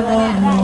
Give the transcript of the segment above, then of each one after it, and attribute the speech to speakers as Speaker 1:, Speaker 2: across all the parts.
Speaker 1: Lord.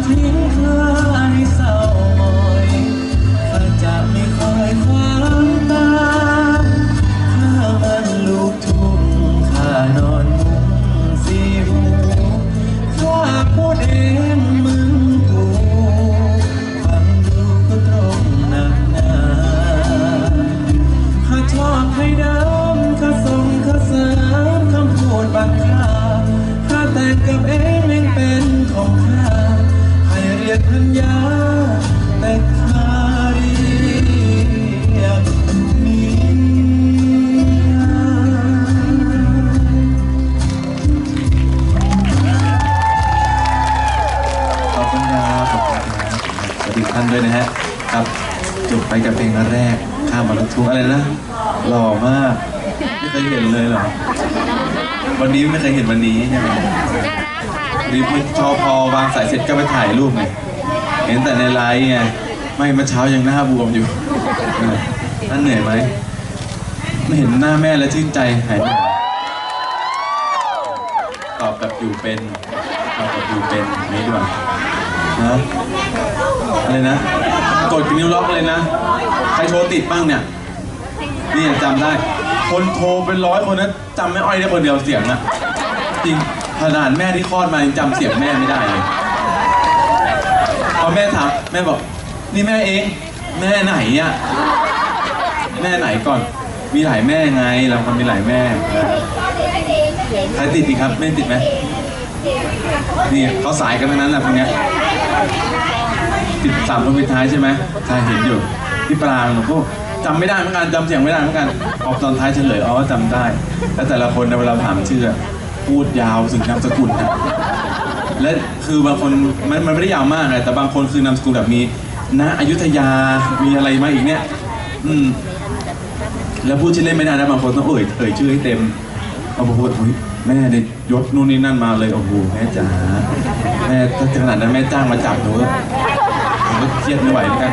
Speaker 1: 停止 อีกท่านด้วยนะฮะครับจบไปกับเพลงแรกข้ามมาลุกทุ่งอะไรนะหล่อมากไม่เคยเห็นเลยเหรอวันนี้ไม่เคยเห็นวันนี้ใช่ไหม
Speaker 2: รี
Speaker 1: บชอพอวางสายเสร็จก็ไปถ่ายรูปไงเห็นแต่ในไลน์ไงไม่เมื่อเช้ายังหน้าบวมอยู่นั่นเหนื่อยไหมไม่เห็นหน้าแม่แล้วชื่นใจหายยตอบแบบอยู่เป็น เราดูเป็นไม่ด่วนนะอะไรนะ กดนิ้วล็อกเลยนะ ใครโชว์ติดบ้างเนี่ย นี่จำได้ คนโทรเป็นร้อยคนนะจำไม่อ้อยได้คนเดียวเสียงนะจริงขนาดแม่ที่คลอดมายังจำเสียงแม่ไม่ได้เลยพอแม่ถามแม่บอก นี่แม่เอง แม่ไหนอะแม่ไหนก่อน มีหลายแม่ไงเราคนมีหลายแม่ใครติดดีครับ ไม่ติดไหม นี่เขาสายกันทั้งนั้นแหละพวกเนี้ยติดสามคนปิดท้ายใช่ไหมใช่เห็นอยู่ที่ปรางหลวงพ่อจำไม่ได้เหมือนกันจำเสียงไม่ได้เหมือนกันออกตอนท้ายเฉลยอ๋อจำได้ แล้วแต่ละคนในเวลาถามชื่อพูดยาวถึงนามสกุลนะและคือบางคนมันมันไม่ได้ยาวมากเลยแต่บางคนคือนามสกุลแบบมีณอยุธยามีอะไรมาอีกเนี่ย อืม แล้วพูดชื่อเล่นไม่ได้นะบางคนต้องเอ่ยเอ่ยชื่อให้เต็มเอาบอกว่าอุ๊ย แม่ได้ยศนู่นนี่นั่นมาเลยโอ้โหแม่จ๋าแม่ถ้าขนาดนั้นแม่จ้างมาจับหนูก็ผมก็เครียดไม่ไหวเหมือนกัน